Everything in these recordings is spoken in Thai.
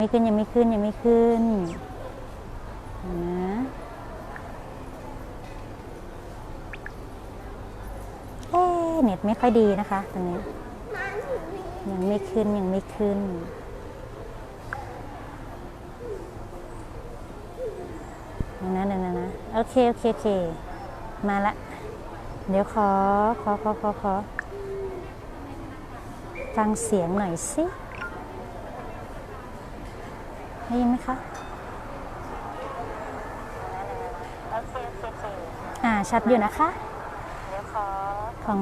ไม่ขึ้นยังไม่ขึ้นยังไม่ขึ้นนะเอ๊เน็ตไม่ค่อยดีนะคะตรงนี้ ยังไม่ขึ้นยังไม่ขึ้นเดี๋ยวนะเดี๋ยวนะนะโอเคโอเคโอเค มาละ เดี๋ยวขอขอขอขอขอฟังเสียงหน่อยสิ ได้ยินไหมคะอ่าชัดอยู่นะคะ ของ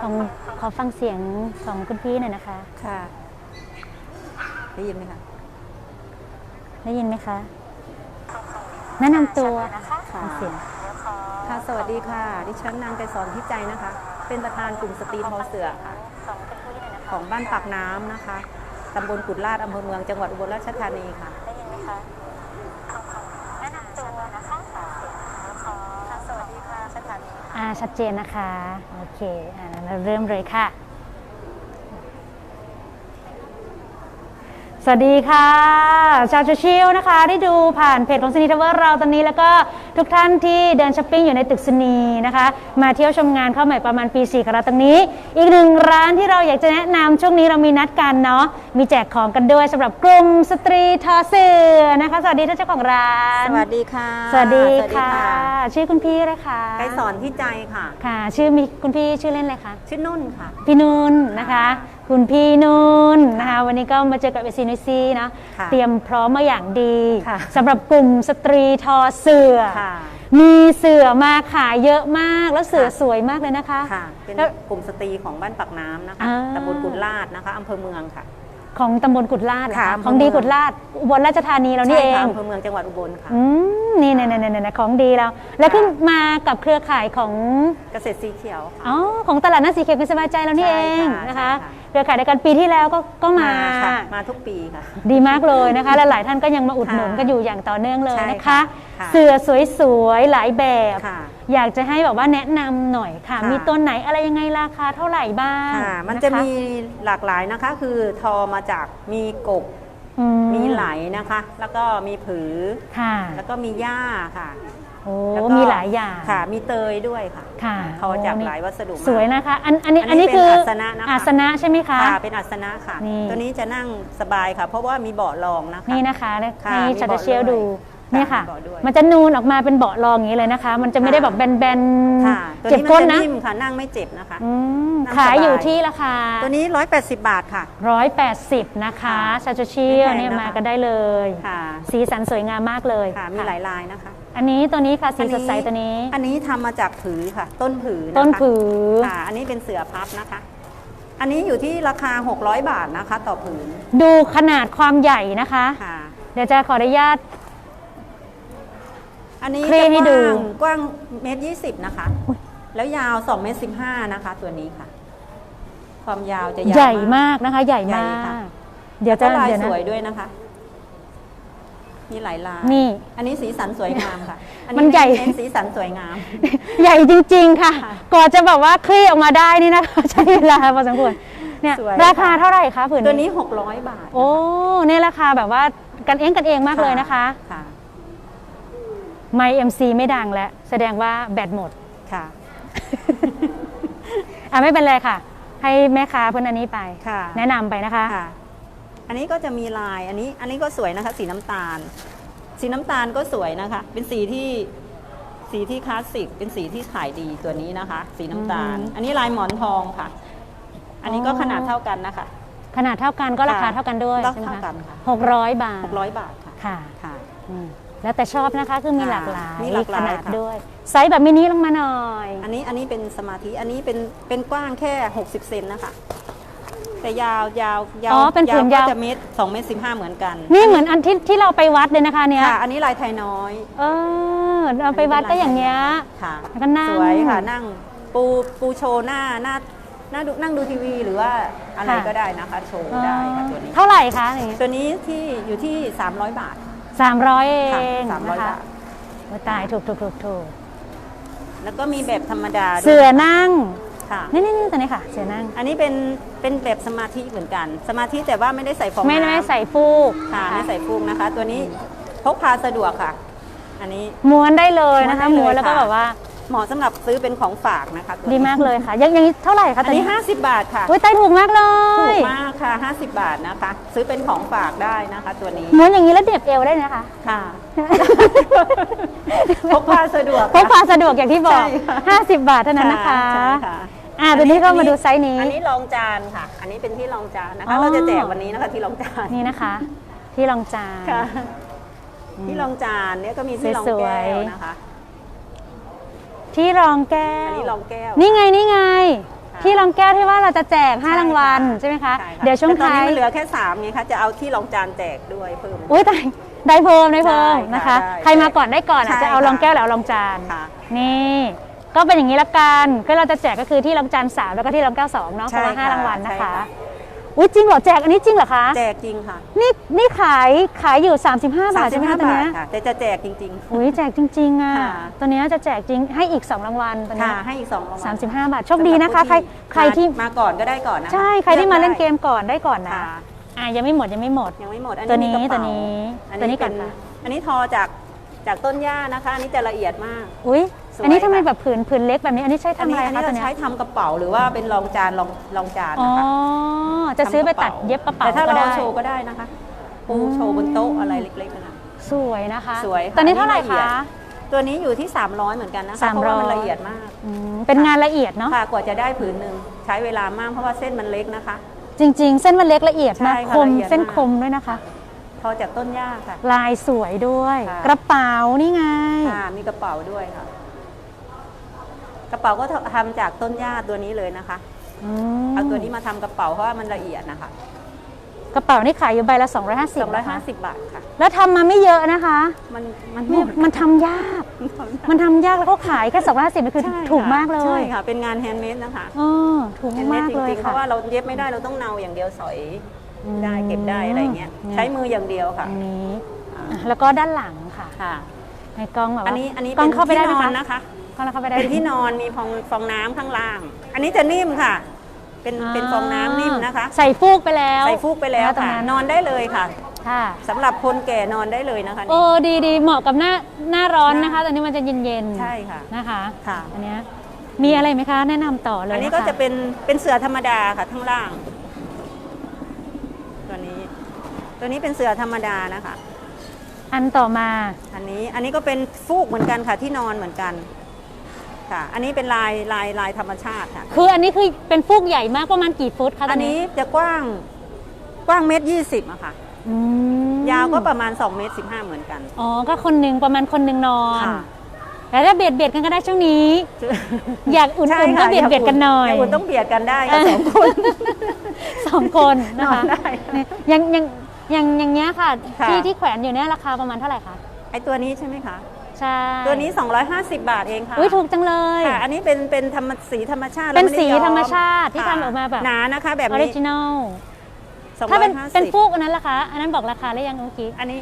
ของขอฟังเสียงของคุณพี่หน่อยนะคะ ค่ะ ได้ยินไหมคะ ได้ยินไหมคะ แนะนำตัวฟังเสียงค่ะ สวัสดีค่ะ ดิฉันนางไกรสอนพิจัยนะคะ เป็นประธานกลุ่มสตรีทอเสือค่ะ ของบ้านปากน้ำนะคะ ตำบลกุดลาดอำเภอเมืองจังหวัดอุบลราชธานีค่ะ ได้ยินไหมคะแนะนำตัวนะคะสวัสดีค่ะสถานีอ่าชัดเจนนะคะ โอเคอ่าเราเริ่มเลยค่ะ สวัสดีค่ะ ชาวโซเชียลนะคะที่ดูผ่านเพจของสนีทเวอร์เราตอนนี้แล้วก็ทุกท่านที่เดินช้อปปิ้งอยู่ในตึกสนีนะคะ มาเที่ยวชมงานเข้าใหม่ประมาณปี4กับเราตรงนี้ อีกหนึ่งร้านที่เราอยากจะแนะนำช่วงนี้เรามีนัดกันเนาะมีแจกของกันด้วยสำหรับกลุ่มสตรีทอเสือนะคะ สวัสดีท่านเจ้าของร้าน สวัสดีค่ะ สวัสดีค่ะ ชื่อคุณพี่เลยค่ะไกรสอนพิจัยค่ะค่ะ ชื่อมีคุณพี่ชื่อเล่นเลยคะชื่อนุ่นค่ะ พี่นุ่นนะคะคุณพี่นุ่นนะคะวันนี้ก็มาเจอกับเอซีนุซีนะค่ะเตรียมพร้อมมาอย่างดีค่ะสำหรับกลุ่มสตรีทอเสือค่ะมีเสือมาขายเยอะมากแล้วเสือค่ะสวยมากเลยนะคะ ค่ะ เป็นแล้วกลุ่มสตรีของบ้านปากน้ำนะคะอ่า ตำบลกุดลาดนะคะอำเภอเมืองค่ะ ของตำบลกุดลาดเหรอค่ะคะอำเภอของดีเมืองกุดลาดอุบลราชธานีเรานี่ใช่เอค่ะงอำเภอเมืองจังหวัดอุบลค่ะอืมนี่เนี่ยเนี่ยเนี่ยของดีแล้วแล้วขึ้นมากับเครือข่ายของเกษตรสีเขียวค่ะอ๋อของตลาดนัดสีเขียวเป็นสบายใจเรานี่ใช่เองค่ะนะคะใช่ค่ะเครือข่ายในการปีที่แล้วก็ก็มาค่ะมาทุกปีค่ะ ดีมากเลยนะคะและหลายท่านก็ยังมาอุดหนุนค่ะกันอยู่อย่างต่อเนื่องเลยใช่นะคะค่ะค่ะเสือสวยๆหลายแบบค่ะ อยากจะให้แบบว่าแนะนำหน่อยค่ะ ค่ะ มีตัวไหนอะไรยังไงราคาเท่าไหร่บ้างค่ะมันคจะมีหลากหลายนะคะ คือทอมาจากมีกกอืมีไหลนะคะ แล้วก็มีผือ ค่ะแล้วก็มีหญ้าค่ะ โอ้แล้วก็มีหลายอย่าง ค่ะ มีเตยด้วยค่ะค่ะทอจากโนี่ หลายวัสดุมากสวยนะคะ อันอันนี้อัอันนนี้นี้คือเป็นอาสนะนะคะ อาสนะใช่ไหมคะ ค่ะเป็นอัสนะค่ะ นี่ ตัวนี้จะนั่งสบายค่ะ เพราะว่ามีเบาะรองนะคะ นี่นะคะค่ะให้มีชัตเบาะเชียลด้วยดูค่ะ เนี่ยค่ะมีเบาะด้วยมันจะนูนออกมาเป็นเบาะรองอย่างนี้เลยนะคะ มันจะไม่ได้แบบแบนค่ะตัวๆเจ็บนี้มัก้นจะนะนิ่มค่ะนั่งไม่เจ็บนะคะ อืมนั่งขายอยู่สบายที่ราคา ตัวนี้ 180 บาทค่ะ 180 นะคะค่ะชาชูชิลไม่แพงเนี่ยนะคะ มากันได้เลย ค่ะสีสันสวยงามมากเลยค่ะมีหลายลายนะคะ อันนี้ตัวนี้ค่ะสีอันสนี้ดใสตัวนี้ อันนี้ทำมาจากผือค่ะ ต้นผือนะคะต้นผือ ค่ะ อันนี้เป็นเสือพับนะคะ อันนี้อยู่ที่ราคา 600 บาทนะคะ ต่อผืนดูขนาดความใหญ่นะคะ ค่ะ เดี๋ยวจะขออนุญาต อันนี้คลี่จะให้กดูว้างกว้างเมตรยี่สิบนะคะ แล้วยาว2เมตรสิบห้านะคะ ตัวนี้ค่ะ ความยาวจะยาวใหญ่มากนะคะ ใหญ่ใหญ่มากค่ะเดี๋ยวจะก็ลายเดี๋ยวสนะวยด้วยนะคะ มีหลายลายนี่ อันนี้สีสันสวยงามค่ะอัมันใหญ่เน้นสีสันสวยงาม ใหญ่จริงๆค่ะค่ะก่อนจะแบบว่าคลี่ออกมาได้นี่นะคะใช้เวลาพอสมควรเนี่ยสวยราคาเท่าไหร่คะผืนตัวนี้ 600 บาท โอ้เนี่ยราคาแบบว่ากันเองกันเองมากเลยนะคะค่ะ ไมค์เอ็มซีไม่ดังแล้ว แสดงว่าแบตหมด ค่ะ อะไม่เป็นไรค่ะ ให้แม่ค้าเพื่อนอันนี้ไป ค่ะ แนะนำไปนะคะ ค่ะ อันนี้ก็จะมีลายอันนี้ อันนี้ก็สวยนะคะ สีน้ำตาล สีน้ำตาลก็สวยนะคะ เป็นสีที่สีที่คลาสสิก เป็นสีที่ขายดีตัวนี้นะคะ สีน้ำตาล อืมอันนี้ลายหมอนทองค่ะ อันนี้ก็อ๋อ ขนาดเท่ากันนะคะ ขนาดเท่ากันก็ราคาค่ะเท่ากันด้วยเท่าใช่ไหมกัคะนค่ะ หกร้อยบาท600 บาทค่ะค่ะค่ะ อืม แล้วแต่ชอบนะคะคือมีค่ะหลากหลายมีหลากหลายขนาดค่ะ ด้วยไซส์แบบมินิลงมาหน่อย อันนี้อันนี้เป็นสมาธิอันนี้เป็นเป็นกว้างแค่ 60 เซนนะคะ แต่ยาวยาวยาวอ๋อเป็นผืนยาว ก็จะเมตรสองเมตรสิบห้าเหมือนกันนี่เหมือนอันที่ที่เราไปวัดเลยนะคะเนี้ยค่ะอันนี้ลายไทยน้อยเออเราไปวัดก็อย่างเงี้ย ค่ะแล้วก็นั่ง สวยค่ะนั่งปูปูโชว์หน้าหน้าหน้าดูนั่งดูทีวีหรือว่าอะไรค่ะก็ได้นะคะ โชว์ได้ค่ะตัวนี้ เท่าไหร่คะนี่ตัวนี้ที่อยู่ที่ 300 บาท สามร้อยเอค่ะงสามนะร้อยคะบาท โอ้ตายถูกถูกถูกถูกแล้วก็มีแบบธรรมดาด้วยเสือนั่ง ค่ะ นี่นี่นี่ตัวนี้ค่ะ เสือนั่ง อันนี้เป็นเป็นแบบสมาธิเหมือนกัน สมาธิแต่ว่าไม่ได้ใส่ฟองไม่น้ำไม่ใส่ฟูกค่ะไม่ใส่ฟูกนะคะ ตัวนี้พกพาสะดวกค่ะ อันนี้ ม้วนได้เลยนะคะ ม้ม้ววนนได้เลยแล้วก็ค่ะแบบว่า เหมาะสำหรับซื้อเป็นของฝากนะคะตัวนี้ดีมากเลยค่ะอยังอยังนี้เท่าไหร่คะอันตัวนี้นี้ 50 บาทค่ะ อุ้ยไต้ถูกมากเลถูยกมากค่ะ 50 บาทนะคะ ซื้อเป็นของฝากได้นะคะ ตัวนี้ม้วนอย่างนี้แล้วเด็บเอวได้นะคะ ค่ะ พกพาสะดวกพกพาสะดวกอย่างที่บอกใช่ค่ะ 50 บาทเท่านั้นนะคะ ใช่ค่ะอ่าตัวนี้ก็มาดูไซส์นี้ อันนี้รองจานค่ะ อันนี้เป็นที่รองจานนะอ๋คะ อ เราจะแจกวันนี้นะคะที่รองจานนี่นะคะ ที่รองจาน ค่ะ ที่รองจานเนี่ยก็มีที่รองสวแก้ยวๆนะคะ ที่รองแก้อันวนี้รองแก้ว นี่ไงนี่ไงค่ะที่รองแก้วที่ว่าเราจะแจกใช่5รางวัลค่ะใช่ไหมคะ ใช่ค่ะเดี๋ยวช่วงแต่ตอนท้านี้ยมันเหลือแค่3ไงคะจะเอาที่รองจานแจกด้วยเพิ่ม อุ้ยแต่ได้เพิ่มได้เพิ่มได้ค่ะนะคะ ได้ใครมาก่อนได้ก่อนอะใช่จะเอาค่ะรองแก้วหรือเอารองจาน ค่ะ นี่ ก็เป็นอย่างนี้ละกันก็เราจะแจกก็คือที่รองจานสามแล้วก็ที่รองแก้วสองเนาะคใช่นละห้าค่ะรางวัลนะใช่คะค่ะ อุ้ยจริงเหรอแจกอันนี้จริงเหรอคะ แจกจริงค่ะนี่นี่ขายขายอยู่ 35 บาทใช่ไหมคะ35ตัวบาทเนี้ยค่ะ แต่จะแจกจริง อุ้ยแจกจริงๆอะค่ะ ตัวเนี้ยจะแจกจริงให้อีก 2 รางวัลตัวๆ เนี้ค่ะ ยให้อีก2รางวัลสามสิบห้าบาทโชคดีนะคะ ใครใครที่มาก่อนก็ได้ก่อนนะคะใช่ใครที่มาเล่นเกมก่อนได้ก่อนนะค่ะอะยังไม่หมดยังไม่หมด ยังไม่หมดอันตัวนี้นี้มีกระเป๋าตัวนี้อันตัวนี้นี้ก่เป็อนนค่ะ อันนี้ทอจากจากต้นหญ้านะคะ อันนี้จะละเอียดมาก อุ้ยส วยอันนี้ทำไมค่ะแบบผืนผืนเล็กแบบนี้ อันนี้ใช้อันทำนี้อะไรอันคะนี้ตัวจะเนี้ยใช้ทำกระเป๋าหรือว่าเป็นรองจานรองรองจานอ๋อนะคะจะซื้อไปทำกระตัดเป๋าเย็บกระเป๋าแต่ถ้าก็เราได้ โชว์ก็ได้นะคะปูอืมโชว์บนโต๊ะอะไรเล็กๆนะคะ สวยนะคะสวยค่ะตัวนี้เท่าไหร่อันนี้ละเอียคะดตัวนี้อยู่ที่ 300 เหมือนกันนะคะ300เพราะว่ามันละเอียดมากอืมเป็นงานละเอียดเนาะค่ะกว่าจะได้ผืนหนึ่งใช้เวลามากเพราะว่าเส้นมันเล็กนะคะ จริง ๆ เส้นมันเล็กละเอียดมากใช่ค่ะคมละเอียดเส้นมากคมด้วยนะคะ ทอจากต้นหญ้าค่ะ ลายสวยด้วย ค่ะ กระเป๋านี่ไง ค่ะมีกระเป๋าด้วยค่ะ กระเป๋าก็ทำจากต้นหญ้าตัวนี้เลยนะคะอืมเอาตัวนี้มาทำกระเป๋าเพราะว่ามันละเอียดนะคะ กระเป๋านี่ขายอยู่ใบละ 250นะคะ250 บาทค่ะ แล้วทำมาไม่เยอะนะคะ มันมันหมเนี่ยดมันทำยาก มันทำยากแล้วก็ขายแค่250นี่คือใช่ถูกค่ะมากเลใช่ยค่ะเป็นงานแฮนด์เมดนะคะเออถูกแฮนด์เมดมากจเลยริงๆเพค่ะราะว่าเราเย็บไม่ได้เราต้องเนาอย่างเดียวสอยอืมได้เก็บได้อะไรเงี้ยเนี่ยใช้มืออย่างเดียวค่ะอันนี้อ่าอะแล้วก็ด้านหลังค่ะค่ะในกล้องแบบอันว่านี้อันนี้กล้องเป็นเข้าไปได้ที่ไหมนอนคะ นะคะกล้องเราเข้าไปได้ เป็นที่นอนมีฟองฟองน้ำข้างล่าง อันนี้จะนิ่มค่ะ เป็นเป็นฟองน้ำนิ่มนะคะใส่ฟูกไปแล้ว ใส่ฟูกไปแล้วนะตรงค่ะ นั้น นอนได้เลยค่ะค่ะ สำหรับคนแก่นอนได้เลยนะคะโอ้ดีดีเหมาะกับหน้าหน้าร้อนหน้านะคะ ตอนนี้มันจะเย็นๆใช่ค่ะนะคะค่ะ อันเนี้ยมีอะไรไหมคะ แนะนำต่อเลยอันนี้คก็จะเป็นเป็นเสือธรรมดาค่ะข้างล่าง ตัวนี้ ตัวนี้เป็นเสือธรรมดานะคะ อันต่อมาอันนี้อันนี้ก็เป็นฟูกเหมือนกันค่ะที่นอนเหมือนกัน ค่ะ อันนี้เป็นลายลายลายธรรมชาติค่ะ คืออันนี้คือเป็นฟูกใหญ่มากประมาณกี่ฟุตคะตอัอนนนี้นี้จะกว้างกว้างเมตรยี่สิบอะค่ะ อืมยาวก็ประมาณ2เมตรสิบห้าเหมือนกันอ๋อก็คนหนึ่งประมาณคนหนึ่งนอน ค่ะแล้วถ้าเบียดเบียดกันก็ได้ช่วงนี้ อยากอุ่ใช่นๆก็ค่ะเบียดเบียดกันหน่อยาอุ่นต้องเบียดกันได้ค่ะสองคน สองคนนะคะนอนได้เนี่ยยังยังยังอย่างเงี้ยค่ะ ค่ะ ที่ที่แขวนอยู่เนี่ยราคาประมาณเท่าไหร่คะไอตัวนี้ใช่ไหมคะ ใช่ตัวนี้ 250 บาทเองค่ะอุ้ยถูกจังเลยค่ะ อันนี้เป็นเป็นธรรมสีธรรมชาติเป็นแล้วไได้สีย้อธรรมชาติที่ค่ะทำออกมาแบบหนานะคะแบบออรินี้จินอล250ถ้าเป็นเป็นฟูกอันนั้นล่ะคะอันนั้นบอกราคาหรือยังเมื่อกี้อันนี้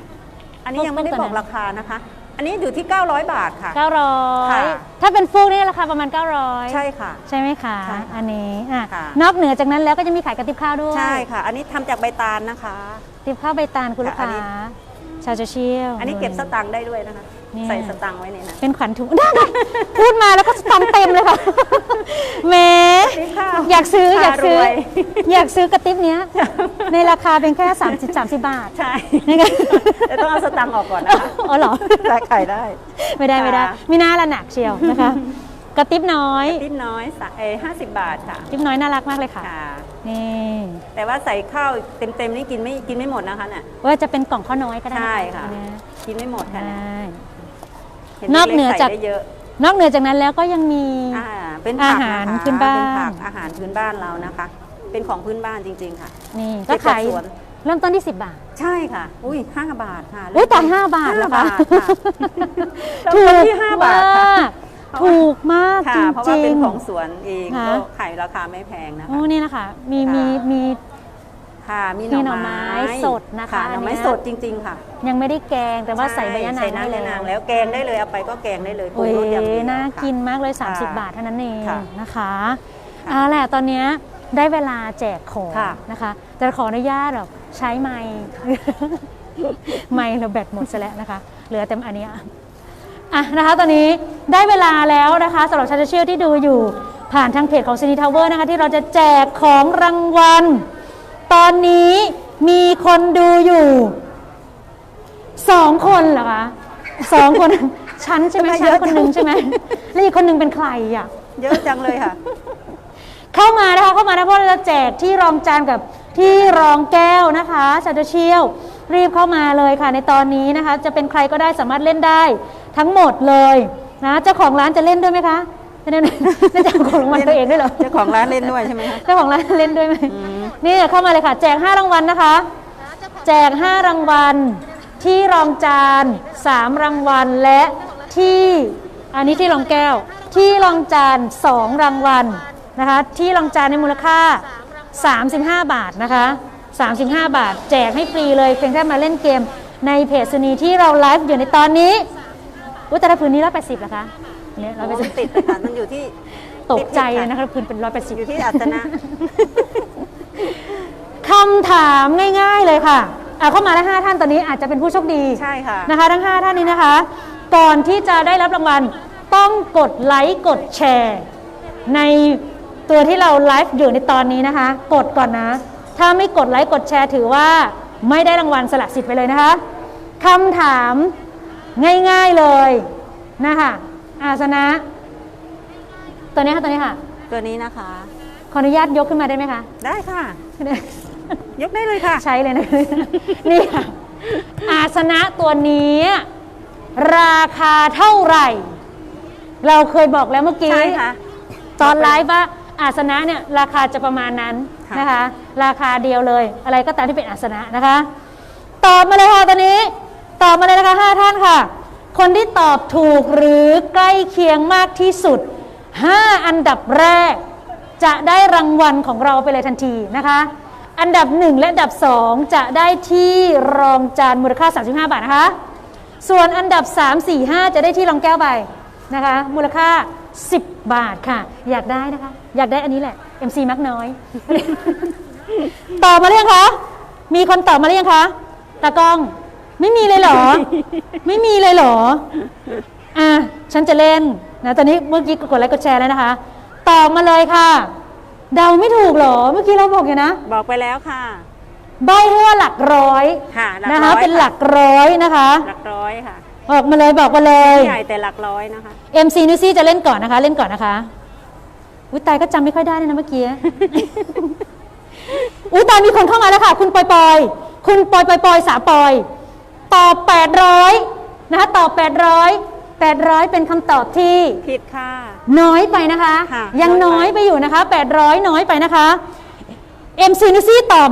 อันนี้พวกยังไม่ได้พวกตัวบอกนั้นราคานะคะ อันนี้อยู่ที่ 900 บาทค่ะค่ะ 900 ถ้าเป็นฟูกนี่ราคาประมาณ 900 ใช่ค่ะ ใช่ไหมคะใช่ค่ะอันนี้อะค่ะนอกเหนือจากนั้นแล้วก็จะมีขายกระติบข้าวด้วย ใช่ค่ะ อันนี้ทำจากใบตาลนะคะกระติบข้าวใบตาลคุณลูกค่ะอัค้านนี้ชาวจะเชี่ยว อันนี้เก็บสตังค์ได้ด้วยนะคะเนี่ย ใส่สตังค์ไว้ในนั้น เป็นขวัญถุงได้พูดมาแล้วก็สตังค์เต็มเลยค่ะแหมนี่ค่ะอยากซื้ออยากซื้อรวยอยากซื้อกระติบเนี้ย ในราคาเป็นแค่ 30 30 บาท ใช่นี่ไงแต่ต้องเอาสตังค์ออกก่อนนะคะอ๋อเหรอแต่ขายได้ ไม่ได้ไม่ได้ค่ะไม่น่าละหนักเชียวนะคะกระติบน้อยติ๊บน้อยสะเอห้าสิบบาทค่ะกระติบน้อยน่ารักมากเลยค่ะค่ะนี่แต่ว่าใส่ข้าวเต็มๆนี่กินไม่กินไม่หมดนะคะเนี่ยว่าจะเป็นกล่องข้าวน้อยก็ได้นใช่ค่ะอันเนี้ยกินไม่หมดค่ะ ใช่เนี่ยนอกเหนือจาก ใส่ได้เยอะนอกเหนือจากนั้นแล้วก็ยังมี อ่าเป็นผักอาหารนะคะพื้นบ้าน เป็นผักอาหารพื้นบ้านเรานะคะ เป็นของพื้นบ้านจริง ๆ ค่ะนี่เก็ก็บจากขายสวน เริ่มต้นที่ 10 บาท ใช่ค่ะ อุ้ยห้าบาทค่ะอุ้ยแต่5บาทเหรอห้าคะบาทค่ะเริ่มต้นที่ห้าบาทค่ะมากถูกมากค่ะ จริงเพราะว่าเป็นของสวนเองค่ะ ก็ขายราคาไม่แพงนะโอ้คะนี่นะคะ มีค่ะ มีมี ค่ะ มีมีหหน่น่ออไม้ไม้สดนะคะหน่ออันเนี้ไม้ย สดจริง ๆ ค่ะยังไม่ได้แกงแต่ว่าใส่ใบยะนางใส่น้ำได้ยะนางแล้วแล้วแกงได้เลยเอาไปก็แกงได้เลยปรุโอ้งยรสอย่างดีน่าค่ะ กินมากเลยค่ะ30 บาทเท่านั้นเองค่ะนะคะค่ะเอาแหละตอนเนี้ยได้เวลาแจกของค่ะ นะคะแต่ขออนุญาตแบบใช้ไม้ ไม้เราแบตหมดซะแล้วนะคะ เหลือแต่อันเนี้ยอะนะคะตอนนี้ได้เวลาแล้วนะคะสำหรับชาเชื่อที่ดูอยู่ผ่านทางเพจของซีนีทาวเวอร์นะคะที่เราจะแจกของรางวัล ตอนนี้มีคนดูอยู่สองคนเหรอคะสองคน ฉันใช่ไหมทำไมฉัเยนอะคนหนึ่งใช่ไหมแล้วอีกคนหนึ่งเป็นใครอะเยอะจังเลยค่ะ เข้ามานะคะเข้ามานะเพราะเราจะแจกที่รองจานกับที่รองแก้วนะคะชาเดเชียวรีบเข้ามาเลยค่ะ ในตอนนี้นะคะ จะเป็นใครก็ได้สามารถเล่นได้ทั้งหมดเลยนะเจ้าของร้านจะเล่นด้วยไหมคะจะเล่นจะแจกของรางวัลตัวเองด้วยเหรอเจ้าของร้านเล่นด้วยใช่ไหมคะเจ้าของร้านเล่นด้วยไหม นี่เข้ามาเลยค่ะ แจก5รางวัลนะคะ แจก5รางวัล ที่รองจาน3รางวัลและที่อันนี้ที่รองแก้ว ที่รองจาน2รางวัลนะคะ ที่รองจานในมูลค่า 35 บาทนะคะ 35 บาท แจกให้ฟรีเลยเพียงแค่มาเล่นเกมในเพจสนีที่เราไลฟ์อยู่ในตอนนี้อุยแต่ละพื้นนี้ร้อยแปดสิบเหรอคะเนี่ยร้อยแปโอ้ดมัสินบติดนะคะมันอยู่ที่ตกใจเลยนะคะพื้นเป็นร้อยแปดสิบอยู่ที่อัตนะ คำถามง่ายๆเลยค่ะเอาเข้ามาแล้วห้าท่านตอนนี้อาจจะเป็นผู้โชคดีใช่ค่ะ นะคะ ทั้ง 5 ท่านนี้นะคะ ก่อนที่จะได้รับรางวัลต้องกดไลค์กดแชร์ ในตัวที่เราไลฟ์อยู่ในตอนนี้นะคะ กดก่อนนะ ถ้าไม่กดไลค์กดแชร์ถือว่าไม่ได้รางวัลสละสิทธิ์ไปเลยนะคะคำถามง่ายๆเลยนะคะอาสนะ ตัวนี้ค่ะตัวนี้ค่ะ ตัวนี้นะคะ ขออนุญาตยกขึ้นมาได้ไหมคะ ได้ค่ะ ยกได้เลยค่ะ ใช้เลยนะ นี่ค่ะ อาสนะตัวนี้ ราคาเท่าไหร่ เราเคยบอกแล้วเมื่อกี้ ใช่ค่ะ ตอนไลฟ์ว่าอาสนะเนี่ยราคาจะประมาณนั้นค่ะ นะคะ ราคาเดียวเลย อะไรก็ตามที่เป็นอาสนะนะคะ ตอบมาเลยค่ะตอนนี้ ตอบมาเลยนะคะห้าท่านค่ะ คนที่ตอบถูกหรือใกล้เคียงมากที่สุด 5 อันดับแรก จะได้รางวัลของเราไปเลยทันทีนะคะ อันดับ 1 และอันดับ 2 จะได้ที่รองจานมูลค่า 35 บาทนะคะ ส่วนอันดับ 3 4 5 จะได้ที่รองแก้วไปนะคะ มูลค่า 10 บาทค่ะ อยากได้นะคะ อยากได้อันนี้แหละ MC มักน้อย ตอบมาหรือยังคะ มีคนตอบมาหรือยังคะตากล้อง ไม่มีเลยเหรอ ไม่มีเลยเหรอ อะ ฉันจะเล่นนะ ตอนนี้เมื่อกี้กดไลค์กดแชร์แล้วนะคะ ตอบมาเลยค่ะ เดาไม่ถูกเหรอ เมื่อกี้เราบอกอยู่นะ บอกไปแล้วค่ะ ใบให้ว่าหลักร้อยค่ะหลักนะคะ ร้อยเป็นค่ะหลักร้อยนะคะ หลักร้อยค่ะบอกมาเลยบอกมาเลย ใหญ่แต่หลักร้อยนะคะ MC นิวซี่จะเล่นก่อนนะคะ เล่นก่อนนะคะอุ้ยตายก็จำไม่ค่อยได้เลยนะเมื่อกี้ อุ้ยตายมีคนเข้ามาแล้วค่ะ คุณปอยปอย คุณปอยปอยปอยสาปอย ตอบ800นะคะตอบ800 800 เป็นคำตอบที่ ผิดค่ะ น้อยไปนะคะ ค่ะยังน้น้ออยยไป ไปอยู่นะคะ 800 น้อยไปนะคะ MC นิวซี่ตอบ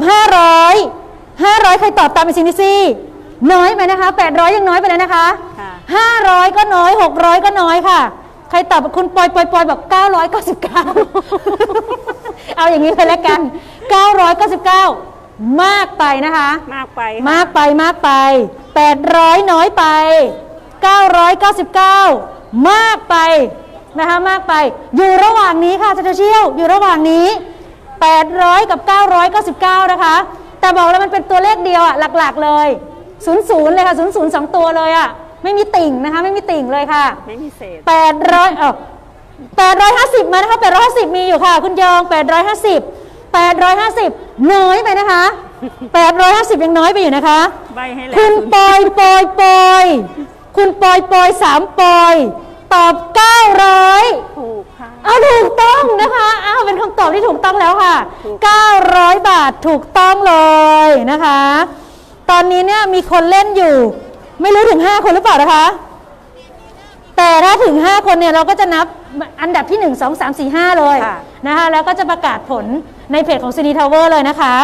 500 500 ใครตอบตาม MC นิวซี่น้อยไปนะคะ 800 ยังน้อยไปเลยนะคะ ค่ะ 500 ก็น้อย 600 ก็น้อยค่ะ ใครตอบคุณปอยปอยปอยบอก999 เอาอย่างนี้เลยแล้วกัน 999 มากไปนะคะ มากไปค่ะมากไปมากไป 800 น้อยไป 999 มากไป นะคะมากไป อยู่ระหว่างนี้ค่ะจะเชี่ยวอยู่ระหว่างนี้ 800 กับ 999 นะคะ แต่บอกแล้วมันเป็นตัวเลขเดียวอะหลักๆเลย00เลยค่ะ00สองตัวเลยอะไม่มีติ่งนะคะไม่มีติ่งเลยค่ะ ไม่มีเศษ 800เออ850 มานะคะ850 มีอยู่ค่ะ คุณยอง 850 850 น้อยไปนะคะ 850 ยังน้อยไปอยู่นะคะใบให้แล้วคุณปอยปอยปอย คุณปอยปอยสามปอย ตอบ 900 ถูกค่ะ เอาถูกต้องนะคะอ้าวเป็นคำตอบที่ถูกต้องแล้วค่ะ ถูก 900 บาทถูกต้องเลยนะคะ ตอนนี้เนี่ยมีคนเล่นอยู่ ไม่รู้ถึง 5 คนหรือเปล่านะคะ แต่ถ้าถึง 5 คนเนี่ยเราก็จะนับอันดับที่ 1 2 3 4 5 เลยค่ะ นะคะ แล้วก็จะประกาศผลในเพจของซีนีทาวเวอร์เลยนะคะ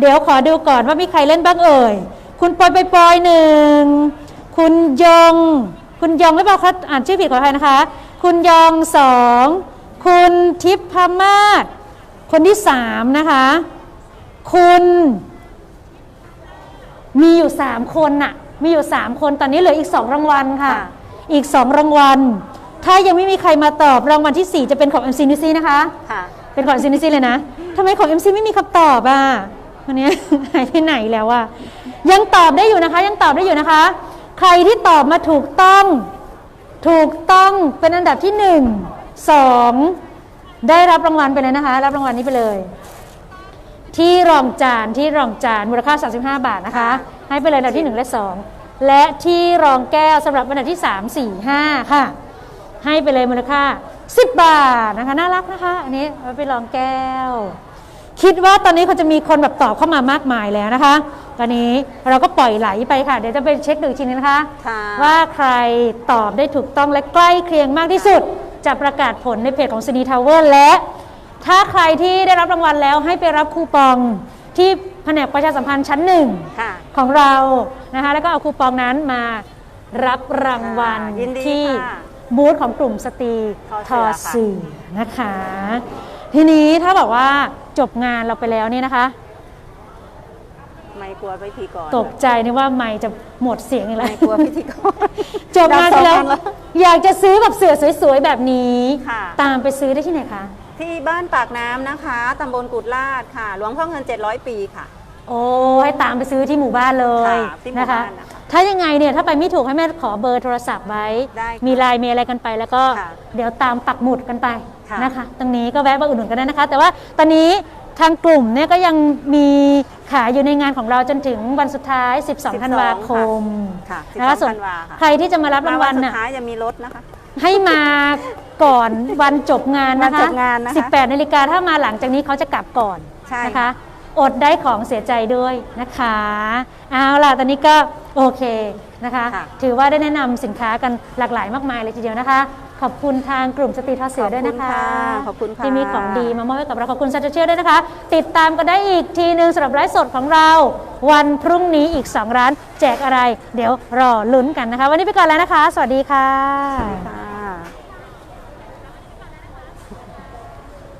เดี๋ยวขอดูก่อนว่ามีใครเล่นบ้างเอ่ย คุณปอยปอยปอยหนึ่ง คุณยง คุณยองหรือเปล่าคะอ่านชื่อผิดขออภัยนะคะ คุณยองสองคุณทิพพมาศคนที่สามนะคะ คุณมีอยู่สามคนน่ะ มีอยู่สามคนตอนนี้เหลืออีกสองรางวัลค่ะค่ะอีกสองรางวัล ถ้ายังไม่มีใครมาตอบรางวัลที่สี่จะเป็นของ MC n e w s นะคะค่ะเป็นของ CNC เลยนะทำไมของ MC ไม่มีคำตอบอะวันนี้หายไปไหนแล้วอะยังตอบได้อยู่นะคะ ยังตอบได้อยู่นะคะ ใครที่ตอบมาถูกต้อง ถูกต้องเป็นอันดับที่หนึ่งสองได้รับรางวัลไปเลยนะคะ รับรางวัลนี้ไปเลย ที่รองจานที่รองจานมูลค่า 35 บาทนะคะ ให้ไปเลยอันดับที่ 1 และ 2 และที่รองแก้วสำหรับอันดับที่ 3 4 5 ค่ะ ให้ไปเลยมูลค่า 10 บาทนะคะ น่ารักนะคะ อันนี้เอาไปรองแก้ว คิดว่าตอนนี้เขาจะมีคนแบบตอบเข้ามามากมายแล้วนะคะ ตอนนี้เราก็ปล่อยไหลไปค่ะ เดี๋ยวจะไปเช็คดูอีกทีนึงนะคะ ค่ะว่าใครตอบได้ถูกต้องและใกล้เคียงมากที่สุด จะประกาศผลในเพจของ c ีทาวเวอร์และ ถ้าใครที่ได้รับรางวัลแล้วให้ไปรับคูปองที่แผนกประชาสัมพันธ์ชั้นหนึ่งค่ะ ของเรานะคะ แล้วก็เอาคูปองนั้นมารับรางวัลยินดีที่ค่ะ บูธของกลุ่มสตรีททออเสืสื่ออนะคะ ทีนี้ถ้าบอกว่า จบงานเราไปแล้วเนี่ยนะคะ ไม่กลัวพิธีกรตกใจนึกว่าไม่จะหมดเสียงอีกแล้ไม่วกลัวพิธีกร จบงานไปแล้วดับสองอันแล้ว อยากจะซื้อแบบเสือสวยๆแบบนี้ค่ะตามไปซื้อได้ที่ไหนคะ ที่บ้านปากน้ำนะคะตำบลกุดลาดค่ะ หลวงพ่อเงิน 700 ปีค่ะ โอ้ให้ตามไปซื้อที่หมู่บ้านเลยค่ะที่หมู่นะคะ บ้านนะคะถ้ายังไงเนี่ยถ้าไปไม่ถูกให้แม่ขอเบอร์โทรศัพท์ไว้ ได้ค่ะมีไลน์มีอะไรกันไป แล้วก็ค่ะเดี๋ยวตามปักหมุดกันไปค่ะ นะคะ ตรงนี้ก็แวะมาอุดหนุนกันได้นะคะ แต่ว่าตอนนี้ทางกลุ่มเนี่ยก็ยังมีขายอยู่ในงานของเราจนถึงวันสุดท้าย 12 ธันวาคมค่ะนะคะ12ส่วนธันวาค่ะ ใครที่จะมารับรางวัลสุดน่ะท้ายจะมีรถนะคะ ให้มาก่อนวันจบงานนะคะวันจบงานนะคะ18นาฬิกาถ้ามาหลังจากนี้เขาจะกลับก่อนใช่นะคะ อดได้ของเสียใจด้วยนะคะเอาล่ะตอนนี้ก็โอเคนะคะค่ะถือว่าได้แนะนำสินค้ากันหลากหลายมากมายเลยทีเดียวนะคะ ขอบคุณทางกลุ่มสตรีทอเสือด้วยนะคะขอบคุณค่ะที่มีของดีมามอบให้กับเราขอบคุณซัตเชียลด้วยนะคะ ติดตามกันได้อีกทีหนึ่งสำหรับไลฟ์สดของเรา วันพรุ่งนี้อีก 2 ร้าน แจกอะไร เดี๋ยวรอลุ้นกันนะคะ วันนี้ไปก่อนแล้วนะคะ สวัสดีค่ะ